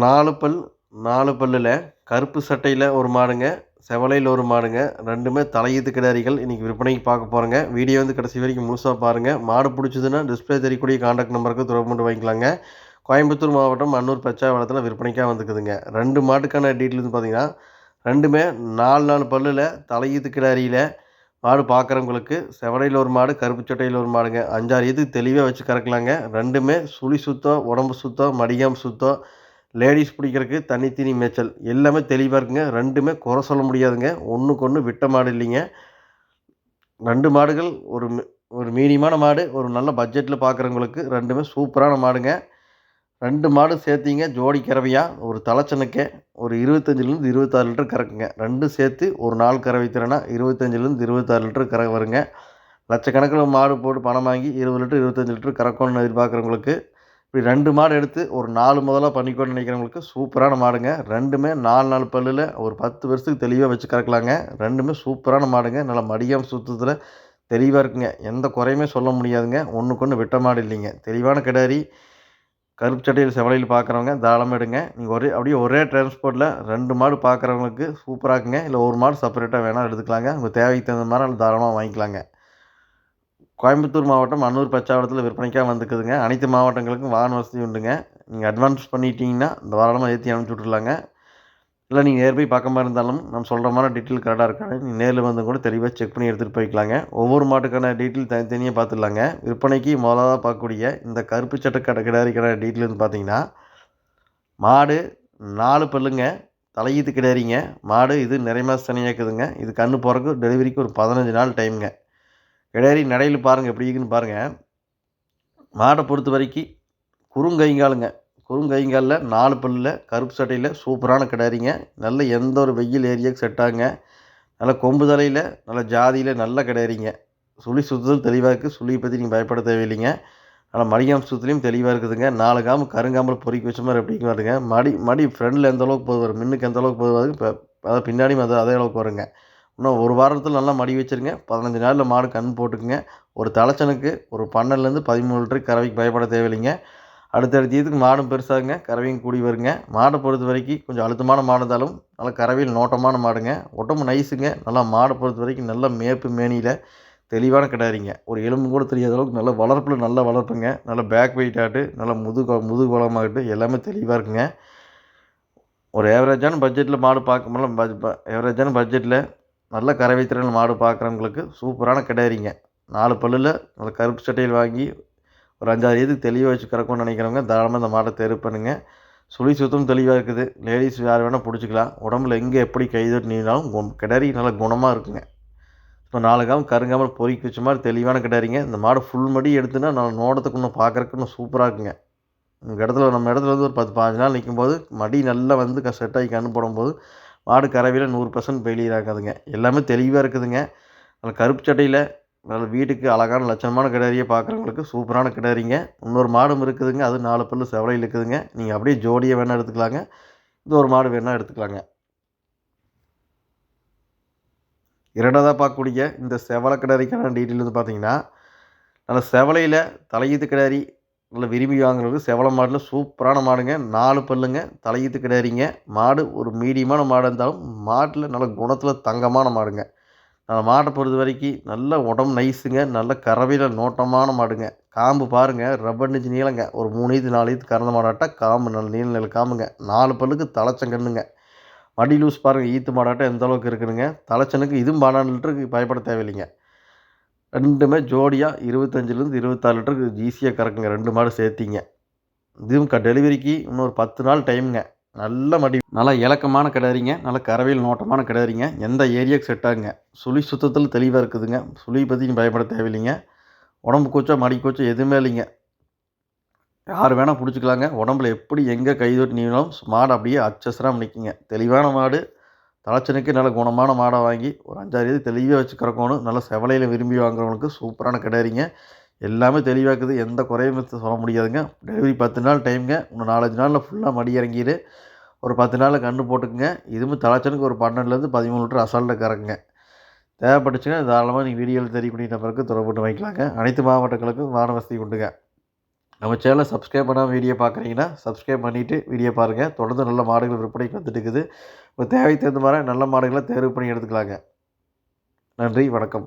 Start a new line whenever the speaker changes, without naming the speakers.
நாலு பல் நாலு பல்லில் கருப்பு சட்டையில் ஒரு மாடுங்க செவலையில் ஒரு மாடுங்க. ரெண்டுமே தலையீத்து கிடாரிகள். இன்றைக்கி விற்பனைக்கு பார்க்க போகிறோங்க வீடியோ வந்து கடைசி வரைக்கும் முழுசாக பாருங்கள் மாடு பிடிச்சதுன்னா டிஸ்பிளே தெரியக்கூடிய காண்டாக்ட் நம்பருக்கு தொடர்பு கொண்டு வாங்கிக்கலாங்க. கோயம்புத்தூர் மாவட்டம் அன்னூர் பச்சாவளத்தில் விற்பனைக்காக வந்துக்குதுங்க. ரெண்டு மாட்டுக்கான டீட்டெயில் வந்து பார்த்தீங்கன்னா ரெண்டுமே நாலு நாலு பல்லில் தலையீத்து கிடாரியில் மாடு பார்க்குறவங்களுக்கு செவலையில் ஒரு மாடு கருப்பு சட்டையில் ஒரு மாடுங்க. அஞ்சாறு இது தெளிவாக வச்சு கறக்கலாங்க. ரெண்டுமே சுழி சுத்தம் உடம்பு சுத்தம் மடியாம் சுத்தம் லேடிஸ் பிடிக்கிறதுக்கு தனித்தனி மேய்ச்சல். எல்லாமே தெளிவாக இருக்குங்க. ரெண்டுமே குறை சொல்ல முடியாதுங்க. ஒன்றுக்கு ஒன்று விட்ட மாடு இல்லைங்க. ரெண்டு மாடுகள் ஒரு ஒரு மீடியமான மாடு ஒரு நல்ல பட்ஜெட்டில் பார்க்குறவங்களுக்கு ரெண்டுமே சூப்பரான மாடுங்க. ரெண்டு மாடு சேர்த்திங்க ஜோடி கறவையாக ஒரு தலைச்சனுக்கே ஒரு இருபத்தஞ்சிலேருந்து இருபத்தாறு லிட்டர் கறக்குங்க. ரெண்டும் சேர்த்து ஒரு நாள் கறவை திறனா இருபத்தஞ்சிலேருந்து இருபத்தாறு லிட்டர் கற வருங்க. லட்சக்கணக்கில் மாடு போட்டு பணம் வாங்கி இருபது லிட்டர் இருபத்தஞ்சி லிட்டர் கறக்கணும்னு எதிர்பார்க்குறவங்களுக்கு இப்படி ரெண்டு மாடு எடுத்து ஒரு நாலு முதலாக பண்ணிக்கணும்னு நினைக்கிறவங்களுக்கு சூப்பரான மாடுங்க. ரெண்டுமே நாலு நாலு பல்லில் ஒரு பத்து வருஷத்துக்கு தெளிவாக வச்சு கறக்கலாங்க. ரெண்டுமே சூப்பரான மாடுங்க. நல்லா மடியாமல் சுத்தத்தில் தெளிவாக இருக்குங்க. எந்த குறையுமே சொல்ல முடியாதுங்க. ஒன்றுக்கு ஒன்று விட்ட மாடு இல்லைங்க. தெளிவான கிடாரி கருப்பு சட்டையில் செவலையில் பார்க்குறவங்க தாராளமாக எடுங்க. நீங்கள் ஒரே அப்படியே ஒரே டிரான்ஸ்போர்ட்டில் ரெண்டு மாடு பார்க்குறவங்களுக்கு சூப்பராக இருக்குங்க. இல்லை ஒரு மாடு செப்பரேட்டாக வேணால் எடுத்துக்கலாங்க. உங்கள் தேவைக்கு தகுந்த மாதிரி தாராளமாக வாங்கிக்கலாங்க. கோயம்புத்தூர் மாவட்டம் அன்னூர் பச்சாவளத்தில் விற்பனைக்காக வந்துக்குதுங்க அனைத்து மாவட்டங்களுக்கும் வாகன வசதி உண்டுங்க. நீங்கள் அட்வான்ஸ் பண்ணிட்டீங்கன்னா தாராளமாக ஏற்றி அனுப்பிச்சி விட்ருலாங்க இல்லை நீங்கள் நேர் போய் பக்கமாக இருந்தாலும் நம்ம சொல்கிற மாதிரி டீட்டெயில் கரெக்டாக இருக்காங்க நீங்கள் நேரில் வந்து கூட தெளிவாக செக் பண்ணி எடுத்துகிட்டு போய்க்கலாங்க. ஒவ்வொரு மாட்டுக்கான டீட்டெயில் தனித்தனியாக பார்த்துடலாங்க. விற்பனைக்கு முதலாக பார்க்கக்கூடிய இந்த கருப்பு சட்டை கடை கிடாரிக்கான டீட்டெயில் வந்து பார்த்தீங்கன்னா மாடு நாலு பல்லுங்க தலையீத்து கிடாரிங்க. மாடு இது நிறைய மாதம் தனியாக்குதுங்க இது கன்று போகிறக்கு டெலிவரிக்கு ஒரு பதினஞ்சு நாள் டைமுங்க இடையறி நடையில் பாருங்கள் எப்படி இருக்குன்னு பாருங்கள் மாடை பொறுத்த வரைக்கும் குறுங்கைங்காலுங்க குறுங்கைங்காலில் நாலு பல்லில் கருப்பு சட்டையில் சூப்பரான கிடாரிங்க. நல்ல எந்த ஒரு வெயில் ஏரியாவுக்கு செட் ஆகுங்க நல்ல கொம்பு தலையில் நல்ல ஜாதியில் நல்ல கிடாரிங்க. சுழி சுற்றுதல் தெளிவாக இருக்குது சுழியை பற்றி நீங்கள் பயப்பட தேவையில்லைங்க. ஆனால் மடிகாம்பு சுற்றுலையும் தெளிவாக இருக்குதுங்க. நாலு காம்பு கருங்காம்பில் பொறிக்க வச்ச மாதிரி எப்படி வருங்க மடி மடி ஃப்ரெண்டில் எந்த அளவுக்கு போது வரும் மின்னுக்கு எந்த அளவுக்கு போது வருது இப்போ அதை பின்னாடியும் அது அதே அளவுக்கு வருங்க. இன்னும் ஒரு வாரத்தில் நல்லா மடி வச்சுருங்க. பதினஞ்சு நாளில் மாடு கண் போட்டுக்குங்க. ஒரு தலைச்சனுக்கு ஒரு பன்னெண்டுலேருந்து பதிமூணு லிட்டருக்கு கறவைக்கு பயப்பட தேவையில்லைங்க. அடுத்தடுத்த இதுக்கு மாடும் பெருசாகுங்க. கறவையும் கூடி வருங்க. மாடை பொறுத்த வரைக்கும் கொஞ்சம் அழுத்தமான மாடு இருந்தாலும் நல்லா கறவையில் நோட்டமான மாடுங்க. உடம்பு நைஸுங்க. நல்லா மாடை பொறுத்த வரைக்கும் நல்ல மேப்பு மேனியில் தெளிவான கிடாரிங்க. ஒரு எலும்பு கூட தெரியாத அளவுக்கு நல்ல வளர்ப்பில் நல்ல வளர்ப்புங்க. நல்லா பேக் வெயிட் ஆகிட்டு நல்லா முதுகு முதுகு குளமாகட்டும் எல்லாமே தெளிவாக இருக்குங்க. ஒரு ஏவரேஜான பட்ஜெட்டில் மாடு பார்க்க முடியல ஏவரேஜான பட்ஜெட்டில் நல்ல கறவைத்திறன் மாடு பார்க்குறவங்களுக்கு சூப்பரான கிடாரிங்க நாலு பல்லில் நல்ல கருப்பு சட்டையில் வாங்கி ஒரு அஞ்சாறு இதுக்கு தெளிவாக வச்சு கறக்கணும்னு நினைக்கிறவங்க தாராளமாக இந்த மாடை தெரு பண்ணுங்கள் சுழி சுத்தம் தெளிவாக இருக்குது. லேடிஸ் யார் வேணால் பிடிச்சிக்கலாம். உடம்புல எங்கே எப்படி கைதட்டு நீனாலும் கிடறி நல்லா குணமாக இருக்குங்க. இப்போ நாலு காலம் கருங்காமல் பொறிக்கி வச்ச மாதிரி தெளிவான கிடாரிங்க இந்த மாடு ஃபுல் மடி எடுத்துன்னா நான் நோடத்துக்கு இன்னும் பார்க்குறக்கு இன்னும் சூப்பராக இருக்குங்க. உங்கள் இடத்துல நம்ம இடத்துல வந்து ஒரு பத்து பாஞ்சு நாள் நிற்கும் போது மடி நல்லா வந்து செட் ஆகி கண்ணு போடும்போது மாடு கறவையில் நூறு பர்சன்ட் ஃபெயிலியர் ஆகாதுங்க. எல்லாமே தெளிவாக இருக்குதுங்க. நல்ல கருப்பு சட்டையில் நல்ல வீட்டுக்கு அழகான லட்சணமான கிடாரியை பார்க்குறவங்களுக்கு சூப்பரான கிடாரிங்க. இன்னொரு மாடும் இருக்குதுங்க. அது நாலு பல்லு செவலையில் இருக்குதுங்க. நீங்கள் அப்படியே ஜோடியை வேணால் எடுத்துக்கலாங்க. இந்த ஒரு மாடு வேணால் எடுத்துக்கலாங்க. இரண்டாவதாக பார்க்கக்கூடிய இந்த செவலை கிடாரிக்கான டீட்டெயில் வந்து பார்த்தீங்கன்னா நல்ல செவலையில் தலையீத்து கிடாரி நல்லா விரும்பி வாங்குறதுக்கு செவலை மாடில் சூப்பரான மாடுங்க. நாலு பல்லுங்க தலையீத்து கிடையாதுங்க. மாடு ஒரு மீடியமான மாடு இருந்தாலும் மாட்டில் நல்ல குணத்தில் தங்கமான மாடுங்க. நல்ல மாட்டை பொறுத்த வரைக்கும் நல்ல உடம்பு நைஸுங்க நல்ல கறவையில் நோட்டமான மாடுங்க. காம்பு பாருங்கள் ரப்பர் நெஞ்சு நீளங்க. ஒரு மூணு ஈத்து நாலு ஈத்து கறந்த மாடாட்டால் காம்பு நல்ல நீள நில காம்புங்க. நாலு பல்லுக்கு தலைச்சங்கண்ணுங்க மடி லூஸ் பாருங்கள் ஈத்து மாடாட்டம் எந்த அளவுக்கு இருக்குதுங்க தலைச்சனுக்கு இதுவும் பன்னெண்டு பயப்பட தேவையில்லைங்க. ரெண்டுமே ஜோடியாக இருபத்தஞ்சிலேருந்து இருபத்தாறு லிட்டருக்கு ஈஸியாக கறக்குங்க ரெண்டு மாடு சேர்த்திங்க. இதுவும் க டெலிவரிக்கு இன்னொரு பத்து நாள் டைமுங்க. நல்ல மடி நல்லா இலக்கமான கிடாரிங்க நல்ல கறவையில் நோட்டமான கிடாரிங்க. எந்த ஏரியாவுக்கு செட் ஆகுங்க சுழி சுத்தத்தில் தெளிவாக இருக்குதுங்க. சுழி பற்றி பயப்பட தேவையில்லைங்க. உடம்பு கூச்சோ மடி கூச்சோ எதுவுமே இல்லைங்க. யார் வேணால் பிடிச்சிக்கலாங்க. உடம்புல எப்படி எங்கே கை நீங்களும் நீனாலும் மாடு அப்படியே அச்சசராக நிற்குங்க தெளிவான மாடு தலைச்சனுக்கு நல்ல குணமான மாடை வாங்கி ஒரு அஞ்சாறு இது தெளிவாக வச்சு கறக்கணும். நல்ல செவலையில் விரும்பி வாங்குறவங்களுக்கு சூப்பரான கிடையாதுங்க எல்லாமே தெளிவாக்குது. எந்த குறையும் சொல்ல முடியாதுங்க. டெலிவரி பத்து நாள் டைமுங்க. இன்னும் நாலஞ்சு நாளில் ஃபுல்லாக மடி இறங்கிடு ஒரு பத்து நாளில் கண்ணு போட்டுக்குங்க. இதுவும் தலைச்சனுக்கு ஒரு பன்னெண்டுலேருந்து பதிமூணு லிட்டர் அசால்ட்டை கறக்குங்க. தேவைப்பட்டுச்சுன்னா தாராளமாக நீங்கள் வீடியோவில் தெரியக்கூடிய நபருக்கு தொடர்பு வாங்கிக்கலாங்க. அனைத்து மாவட்டங்களுக்கும் வான வசதி உண்டுங்க. நம்ம சேனலை சப்ஸ்கிரைப் பண்ணாமல் வீடியோ பார்க்குறீங்கன்னா சப்ஸ்கிரைப் பண்ணிவிட்டு வீடியோ பாருங்கள் தொடர்ந்து நல்ல மாடுகள் விற்பனைக்கு வந்துட்டு இருக்குது. உங்கள் தேவைக்கு தகுந்த மாதிரி நல்ல மாடுகளை தேர்வு பண்ணி எடுத்துக்கலாங்க. நன்றி வணக்கம்.